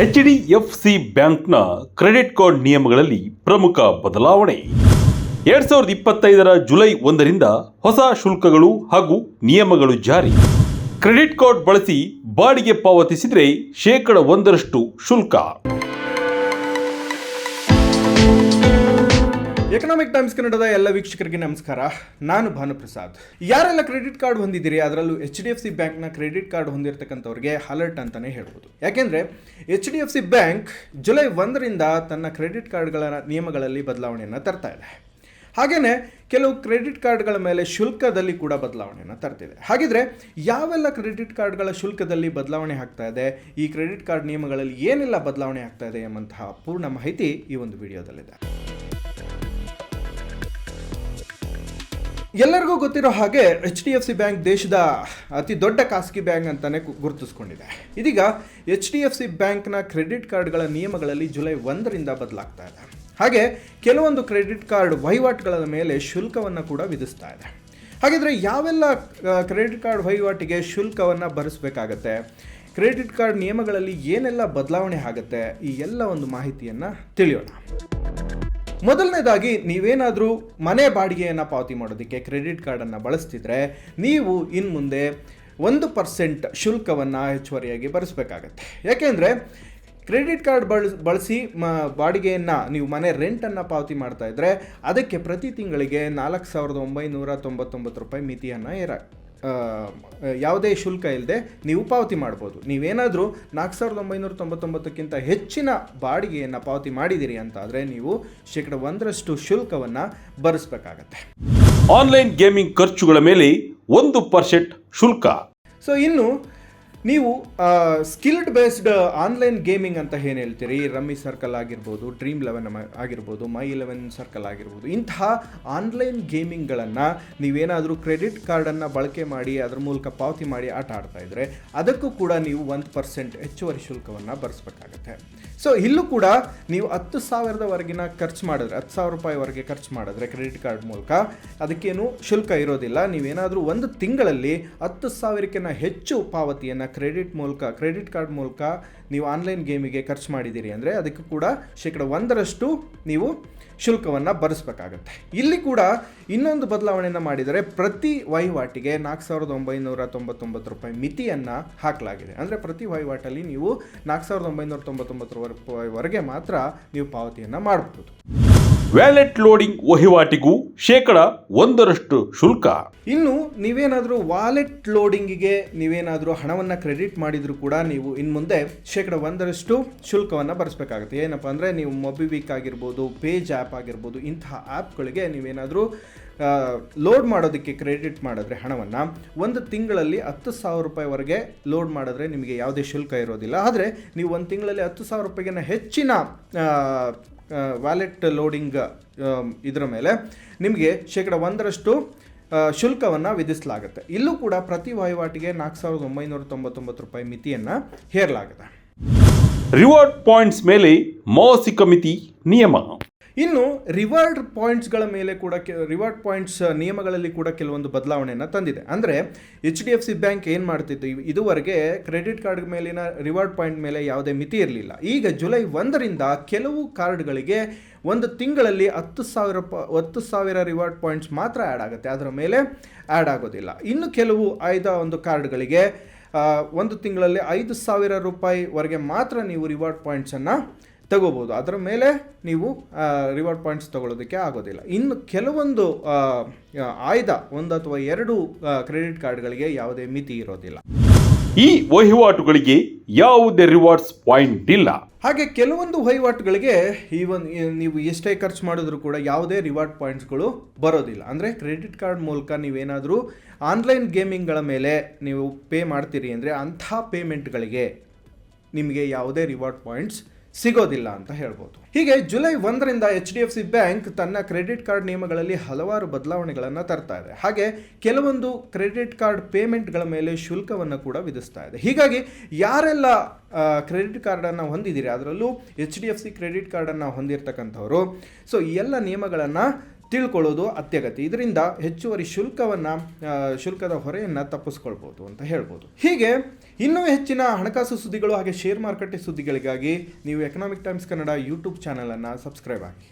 H D F C ಬ್ಯಾಂಕ್ನ credit card ನಿಯಮಗಳಲ್ಲಿ ಪ್ರಮುಖ ಬದಲಾವಣೆ. ಎರಡ್ ಸಾವಿರದ ಇಪ್ಪತ್ತೈದರ ಜುಲೈ ಒಂದರಿಂದ ಹೊಸ ಶುಲ್ಕಗಳು ಹಾಗೂ ನಿಯಮಗಳು ಜಾರಿ. ಕ್ರೆಡಿಟ್ ಕಾರ್ಡ್ ಬಳಸಿ ಬಾಡಿಗೆ ಪಾವತಿಸಿದರೆ ಶೇಕಡ ಒಂದರಷ್ಟು ಶುಲ್ಕ. ಎಕನಾಮಿಕ್ ಟೈಮ್ಸ್ ಕನ್ನಡದ ಎಲ್ಲ ವೀಕ್ಷಕರಿಗೆ ನಮಸ್ಕಾರ. ನಾನು ಭಾನುಪ್ರಸಾದ್. ಯಾರೆಲ್ಲ ಕ್ರೆಡಿಟ್ ಕಾರ್ಡ್ ಹೊಂದಿದ್ದೀರಿ, ಅದರಲ್ಲೂ ಎಚ್ ಡಿ ಎಫ್ ಸಿ ಬ್ಯಾಂಕ್ನ ಕ್ರೆಡಿಟ್ ಕಾರ್ಡ್ ಹೊಂದಿರತಕ್ಕಂಥವ್ರಿಗೆ ಅಲರ್ಟ್ ಅಂತಾನೆ ಹೇಳ್ಬೋದು. ಯಾಕೆಂದ್ರೆ H D F C bank July ಒಂದರಿಂದ ತನ್ನ ಕ್ರೆಡಿಟ್ ಕಾರ್ಡ್ಗಳ ನಿಯಮಗಳಲ್ಲಿ ಬದಲಾವಣೆಯನ್ನು ತರ್ತಾ ಇದೆ. ಹಾಗೆಯೇ ಕೆಲವು ಕ್ರೆಡಿಟ್ ಕಾರ್ಡ್ಗಳ ಮೇಲೆ ಶುಲ್ಕದಲ್ಲಿ ಕೂಡ ಬದಲಾವಣೆಯನ್ನು ತರ್ತಿದೆ. ಹಾಗಿದ್ರೆ, ಯಾವೆಲ್ಲ ಕ್ರೆಡಿಟ್ ಕಾರ್ಡ್ಗಳ ಶುಲ್ಕದಲ್ಲಿ ಬದಲಾವಣೆ ಆಗ್ತಾ ಇದೆ, ಈ ಕ್ರೆಡಿಟ್ ಕಾರ್ಡ್ ನಿಯಮಗಳಲ್ಲಿ ಏನೆಲ್ಲ ಬದಲಾವಣೆ ಆಗ್ತಾ ಇದೆ ಎಂಬಂತಹ ಪೂರ್ಣ ಮಾಹಿತಿ ಈ ಒಂದು ವಿಡಿಯೋದಲ್ಲಿದೆ. ಎಲ್ಲರಿಗೂ ಗೊತ್ತಿರೋ ಹಾಗೆ H D F C bank ದೇಶದ ಅತಿ ದೊಡ್ಡ ಖಾಸಗಿ ಬ್ಯಾಂಕ್ ಅಂತಲೇ ಗುರುತಿಸ್ಕೊಂಡಿದೆ. ಇದೀಗ ಎಚ್ ಡಿ ಎಫ್ ಸಿ ಬ್ಯಾಂಕ್ನ ಕ್ರೆಡಿಟ್ ಕಾರ್ಡ್ಗಳ ನಿಯಮಗಳಲ್ಲಿ ಜುಲೈ ಒಂದರಿಂದ ಬದಲಾಗ್ತಾ ಇದೆ. ಹಾಗೆ ಕೆಲವೊಂದು ಕ್ರೆಡಿಟ್ ಕಾರ್ಡ್ ವಹಿವಾಟುಗಳ ಮೇಲೆ ಶುಲ್ಕವನ್ನು ಕೂಡ ವಿಧಿಸ್ತಾ ಇದೆ. ಹಾಗಿದ್ರೆ ಯಾವೆಲ್ಲ ಕ್ರೆಡಿಟ್ ಕಾರ್ಡ್ ವಹಿವಾಟಿಗೆ ಶುಲ್ಕವನ್ನು ಭರಿಸಬೇಕಾಗತ್ತೆ? ಕ್ರೆಡಿಟ್ ಕಾರ್ಡ್ ನಿಯಮಗಳಲ್ಲಿ ಏನೆಲ್ಲ ಬದಲಾವಣೆ ಆಗುತ್ತೆ? ಈ ಎಲ್ಲ ಒಂದು ಮಾಹಿತಿಯನ್ನು ತಿಳಿಯೋಣ. ಮೊದಲನೇದಾಗಿ ನೀವೇನಾದರೂ ಮನೆ ಬಾಡಿಗೆಯನ್ನು ಪಾವತಿ ಮಾಡೋದಕ್ಕೆ ಕ್ರೆಡಿಟ್ ಕಾರ್ಡನ್ನು ಬಳಸ್ತಿದ್ರೆ ನೀವು ಇನ್ನು ಮುಂದೆ ಒಂದು ಪರ್ಸೆಂಟ್ ಶುಲ್ಕವನ್ನು ಹೆಚ್ಚುವರಿಯಾಗಿ ಭರಿಸಬೇಕಾಗತ್ತೆ. ಯಾಕೆಂದರೆ ಕ್ರೆಡಿಟ್ ಕಾರ್ಡ್ ಬಳಸ್ ಬಳಸಿ ಮ, ಬಾಡಿಗೆಯನ್ನು ನೀವು ಮನೆ ರೆಂಟನ್ನು ಪಾವತಿ ಮಾಡ್ತಾ ಇದ್ದರೆ ಅದಕ್ಕೆ ಪ್ರತಿ ತಿಂಗಳಿಗೆ ನಾಲ್ಕು ಸಾವಿರದ ಒಂಬೈನೂರ ತೊಂಬತ್ತೊಂಬತ್ತು ರೂಪಾಯಿ ಮಿತಿಯನ್ನು ಏರ ಯಾವುದೇ ಶುಲ್ಕ ಇಲ್ಲದೆ ನೀವು ಪಾವತಿ ಮಾಡ್ಬೋದು. ನೀವೇನಾದರೂ ನಾಲ್ಕು ಸಾವಿರದ ಒಂಬೈನೂರ ತೊಂಬತ್ತೊಂಬತ್ತಕ್ಕಿಂತ ಹೆಚ್ಚಿನ ಬಾಡಿಗೆಯನ್ನು ಪಾವತಿ ಮಾಡಿದ್ದೀರಿ ಅಂತ ಆದರೆ ನೀವು ಶೇಕಡ ಒಂದರಷ್ಟು ಶುಲ್ಕವನ್ನು ಭರಿಸಬೇಕಾಗತ್ತೆ. ಆನ್ಲೈನ್ ಗೇಮಿಂಗ್ ಖರ್ಚುಗಳ ಮೇಲೆ ಒಂದು ಪರ್ಸೆಂಟ್ ಶುಲ್ಕ. ಸೊ ಇನ್ನು ನೀವು ಸ್ಕಿಲ್ಡ್ ಬೇಸ್ಡ್ ಆನ್ಲೈನ್ ಗೇಮಿಂಗ್ ಅಂತ ಏನು ಹೇಳ್ತೀರಿ? ರಮ್ಮಿ ಸರ್ಕಲ್ ಆಗಿರ್ಬೋದು ಡ್ರೀಮ್ ಲೆವೆನ್ ಆಗಿರ್ಬೋದು ಮೈ ಇಲೆವೆನ್ ಸರ್ಕಲ್ ಆಗಿರ್ಬೋದು ಇಂತಹ ಆನ್ಲೈನ್ ಗೇಮಿಂಗ್ಗಳನ್ನು ನೀವೇನಾದರೂ ಕ್ರೆಡಿಟ್ ಕಾರ್ಡನ್ನು ಬಳಕೆ ಮಾಡಿ, ಅದರ ಮೂಲಕ ಪಾವತಿ ಮಾಡಿ ಆಟ ಆಡ್ತಾ ಇದ್ದರೆ ಅದಕ್ಕೂ ಕೂಡ ನೀವು ಒಂದು ಪರ್ಸೆಂಟ್ ಹೆಚ್ಚುವರಿ ಶುಲ್ಕವನ್ನು ಭರಿಸಬೇಕಾಗತ್ತೆ ಸೊ ಇಲ್ಲೂ ಕೂಡ ನೀವು ಹತ್ತು ಸಾವಿರದವರೆಗಿನ ಖರ್ಚು ಮಾಡಿದ್ರೆ, ಹತ್ತು ಸಾವಿರ ರೂಪಾಯಿವರೆಗೆ ಖರ್ಚು ಮಾಡಿದ್ರೆ ಕ್ರೆಡಿಟ್ ಕಾರ್ಡ್ ಮೂಲಕ ಅದಕ್ಕೇನು ಶುಲ್ಕ ಇರೋದಿಲ್ಲ. ನೀವೇನಾದರೂ ಒಂದು ತಿಂಗಳಲ್ಲಿ ಹತ್ತು ಸಾವಿರಕ್ಕಿಂತ ಹೆಚ್ಚು ಪಾವತಿಯನ್ನು ಕ್ರೆಡಿಟ್ ಮೂಲಕ ಕ್ರೆಡಿಟ್ ಕಾರ್ಡ್ ಮೂಲಕ ನೀವು ಆನ್ಲೈನ್ ಗೇಮಿಗೆ ಖರ್ಚು ಮಾಡಿದ್ದೀರಿ ಅಂದರೆ ಅದಕ್ಕೂ ಕೂಡ ಶೇಕಡ ಒಂದರಷ್ಟು ನೀವು ಶುಲ್ಕವನ್ನು ಭರಿಸಬೇಕಾಗತ್ತೆ. ಇಲ್ಲಿ ಕೂಡ ಇನ್ನೊಂದು ಬದಲಾವಣೆಯನ್ನು ಮಾಡಿದರೆ ಪ್ರತಿ ವಹಿವಾಟಿಗೆ ನಾಲ್ಕು ಸಾವಿರದ ಒಂಬೈನೂರ ತೊಂಬತ್ತೊಂಬತ್ತು ರೂಪಾಯಿ ಮಿತಿಯನ್ನು ಹಾಕಲಾಗಿದೆ. ಅಂದರೆ ಪ್ರತಿ ವಹಿವಾಟಲ್ಲಿ ನೀವು ನಾಲ್ಕು ಸಾವಿರದ ಒಂಬೈನೂರ ತೊಂಬತ್ತೊಂಬತ್ತು ರೂಪಾಯಿವರೆಗೆ ಮಾತ್ರ ನೀವು ಪಾವತಿಯನ್ನು ಮಾಡಬಹುದು ವ್ಯಾಲೆಟ್ ಲೋಡಿಂಗ್ ವಹಿವಾಟಿಗೂ ಶೇಕಡ ಒಂದರಷ್ಟು ಶುಲ್ಕ. ಇನ್ನು ನೀವೇನಾದರೂ ವಾಲೆಟ್ ಲೋಡಿಂಗಿಗೆ ನೀವೇನಾದರೂ ಹಣವನ್ನು ಕ್ರೆಡಿಟ್ ಮಾಡಿದರೂ ಕೂಡ ನೀವು ಇನ್ನು ಮುಂದೆ ಶೇಕಡ ಒಂದರಷ್ಟು ಶುಲ್ಕವನ್ನು ಭರಿಸಬೇಕಾಗುತ್ತೆ ಏನಪ್ಪ ಅಂದರೆ ನೀವು ಮೊಬಿವಿಕ್ ಆಗಿರ್ಬೋದು, ಪೇಜ್ ಆ್ಯಪ್ ಆಗಿರ್ಬೋದು, ಇಂತಹ ಆ್ಯಪ್ಗಳಿಗೆ ನೀವೇನಾದರೂ ಲೋಡ್ ಮಾಡೋದಕ್ಕೆ ಕ್ರೆಡಿಟ್ ಮಾಡಿದ್ರೆ ಹಣವನ್ನು ಒಂದು ತಿಂಗಳಲ್ಲಿ ಹತ್ತು ಸಾವಿರ ರೂಪಾಯಿವರೆಗೆ ಲೋಡ್ ಮಾಡಿದ್ರೆ ನಿಮಗೆ ಯಾವುದೇ ಶುಲ್ಕ ಇರೋದಿಲ್ಲ. ಆದರೆ ನೀವು ಒಂದು ತಿಂಗಳಲ್ಲಿ ಹತ್ತು ಸಾವಿರ ರೂಪಾಯಿಗಿನ ಹೆಚ್ಚಿನ ವ್ಯಾಲೆಟ್ ಲೋಡಿಂಗ್ ಇದರ ಮೇಲೆ ನಿಮಗೆ ಶೇಕಡ ಒಂದರಷ್ಟು ಶುಲ್ಕವನ್ನು ವಿಧಿಸಲಾಗುತ್ತೆ. ಇಲ್ಲೂ ಕೂಡ ಪ್ರತಿ ವಹಿವಾಟಿಗೆ ನಾಲ್ಕು ಸಾವಿರದ ಒಂಬೈನೂರ ತೊಂಬತ್ತೊಂಬತ್ತು ರೂಪಾಯಿ ಮಿತಿಯನ್ನು ಹೇರಲಾಗಿದೆ ರಿವಾರ್ಡ್ ಪಾಯಿಂಟ್ಸ್ ಮೇಲೆ ಮಾಸಿಕ ಮಿತಿ ನಿಯಮ. ಇನ್ನು ರಿವಾರ್ಡ್ ಪಾಯಿಂಟ್ಸ್ಗಳ ಮೇಲೆ ಕೂಡ ಕೆ ರಿವಾರ್ಡ್ ಪಾಯಿಂಟ್ಸ್ ನಿಯಮಗಳಲ್ಲಿ ಕೂಡ ಕೆಲವೊಂದು ಬದಲಾವಣೆಯನ್ನು ತಂದಿದೆ. ಅಂದರೆ H D F C bank ಏನು ಮಾಡ್ತಿತ್ತು? ಇದುವರೆಗೆ ಕ್ರೆಡಿಟ್ ಕಾರ್ಡ್ ಮೇಲಿನ ರಿವಾರ್ಡ್ ಪಾಯಿಂಟ್ ಮೇಲೆ ಯಾವುದೇ ಮಿತಿ ಇರಲಿಲ್ಲ. ಈಗ ಜುಲೈ ಒಂದರಿಂದ ಕೆಲವು ಕಾರ್ಡ್ಗಳಿಗೆ ಒಂದು ತಿಂಗಳಲ್ಲಿ ಹತ್ತು ಸಾವಿರ ಪ, ಹತ್ತು ಸಾವಿರ ರಿವಾರ್ಡ್ ಪಾಯಿಂಟ್ಸ್ ಮಾತ್ರ ಆ್ಯಡ್ ಆಗುತ್ತೆ. ಅದರ ಮೇಲೆ ಆ್ಯಡ್ ಆಗೋದಿಲ್ಲ. ಇನ್ನು ಕೆಲವು ಆಯ್ದ ಒಂದು ಕಾರ್ಡ್ಗಳಿಗೆ ಒಂದು ತಿಂಗಳಲ್ಲಿ ಐದು ಸಾವಿರ ರೂಪಾಯಿವರೆಗೆ ಮಾತ್ರ ನೀವು ರಿವಾರ್ಡ್ ಪಾಯಿಂಟ್ಸನ್ನು ತಗೋಬೋದು. ಅದರ ಮೇಲೆ ನೀವು ರಿವಾರ್ಡ್ ಪಾಯಿಂಟ್ಸ್ ತಗೊಳ್ಳೋದಕ್ಕೆ ಆಗೋದಿಲ್ಲ. ಇನ್ನು ಕೆಲವೊಂದು ಆಯ್ದ ಒಂದು ಅಥವಾ ಎರಡು ಕ್ರೆಡಿಟ್ ಕಾರ್ಡ್ಗಳಿಗೆ ಯಾವುದೇ ಮಿತಿ ಇರೋದಿಲ್ಲ. ಈ ವಹಿವಾಟುಗಳಿಗೆ ಯಾವುದೇ ರಿವಾರ್ಡ್ಸ್ ಪಾಯಿಂಟ್ ಇಲ್ಲ. ಹಾಗೆ ಕೆಲವೊಂದು ವಹಿವಾಟುಗಳಿಗೆ ಈವನ್ ನೀವು ಎಷ್ಟೇ ಖರ್ಚು ಮಾಡಿದ್ರು ಕೂಡ ಯಾವುದೇ ರಿವಾರ್ಡ್ ಪಾಯಿಂಟ್ಸ್ಗಳು ಬರೋದಿಲ್ಲ. ಅಂದರೆ ಕ್ರೆಡಿಟ್ ಕಾರ್ಡ್ ಮೂಲಕ ನೀವೇನಾದರೂ ಆನ್ಲೈನ್ ಗೇಮಿಂಗ್ಗಳ ಮೇಲೆ ನೀವು ಪೇ ಮಾಡ್ತೀರಿ ಅಂದರೆ ಅಂಥ ಪೇಮೆಂಟ್ಗಳಿಗೆ ನಿಮಗೆ ಯಾವುದೇ ರಿವಾರ್ಡ್ ಪಾಯಿಂಟ್ಸ್ ಸಿಗೋದಿಲ್ಲ ಅಂತ ಹೇಳ್ಬೋದು. ಹೀಗೆ ಜುಲೈ ಒಂದರಿಂದ H D F C bank ತನ್ನ ಕ್ರೆಡಿಟ್ ಕಾರ್ಡ್ ನಿಯಮಗಳಲ್ಲಿ ಹಲವಾರು ಬದಲಾವಣೆಗಳನ್ನು ತರ್ತಾ ಇದೆ. ಹಾಗೆ ಕೆಲವೊಂದು ಕ್ರೆಡಿಟ್ ಕಾರ್ಡ್ ಪೇಮೆಂಟ್ಗಳ ಮೇಲೆ ಶುಲ್ಕವನ್ನು ಕೂಡ ವಿಧಿಸ್ತಾ ಇದೆ. ಹೀಗಾಗಿ ಯಾರೆಲ್ಲ ಕ್ರೆಡಿಟ್ ಕಾರ್ಡನ್ನು ಹೊಂದಿದ್ದೀರಿ, ಅದರಲ್ಲೂ H D F C credit ಕಾರ್ಡನ್ನು ಹೊಂದಿರತಕ್ಕಂಥವ್ರು, ಸೊ ಈ ಎಲ್ಲ ನಿಯಮಗಳನ್ನು ತಿಳ್ಕೊಳ್ಳೋದು ಅತ್ಯಗತ್ಯ. ಇದರಿಂದ ಹೆಚ್ಚುವರಿ ಶುಲ್ಕವನ್ನು ಶುಲ್ಕದ ಹೊರೆಯನ್ನು ತಪ್ಪಿಸ್ಕೊಳ್ಬೋದು ಅಂತ ಹೇಳ್ಬೋದು. ಹೀಗೆ ಇನ್ನೂ ಹೆಚ್ಚಿನ ಹಣಕಾಸು ಸುದ್ದಿಗಳು ಹಾಗೆ ಶೇರ್ ಮಾರುಕಟ್ಟೆ ಸುದ್ದಿಗಳಿಗಾಗಿ ನೀವು ಎಕನಾಮಿಕ್ ಟೈಮ್ಸ್ ಕನ್ನಡ ಯೂಟ್ಯೂಬ್ ಚಾನಲನ್ನು ಸಬ್ಸ್ಕ್ರೈಬ್ ಆಗಿ.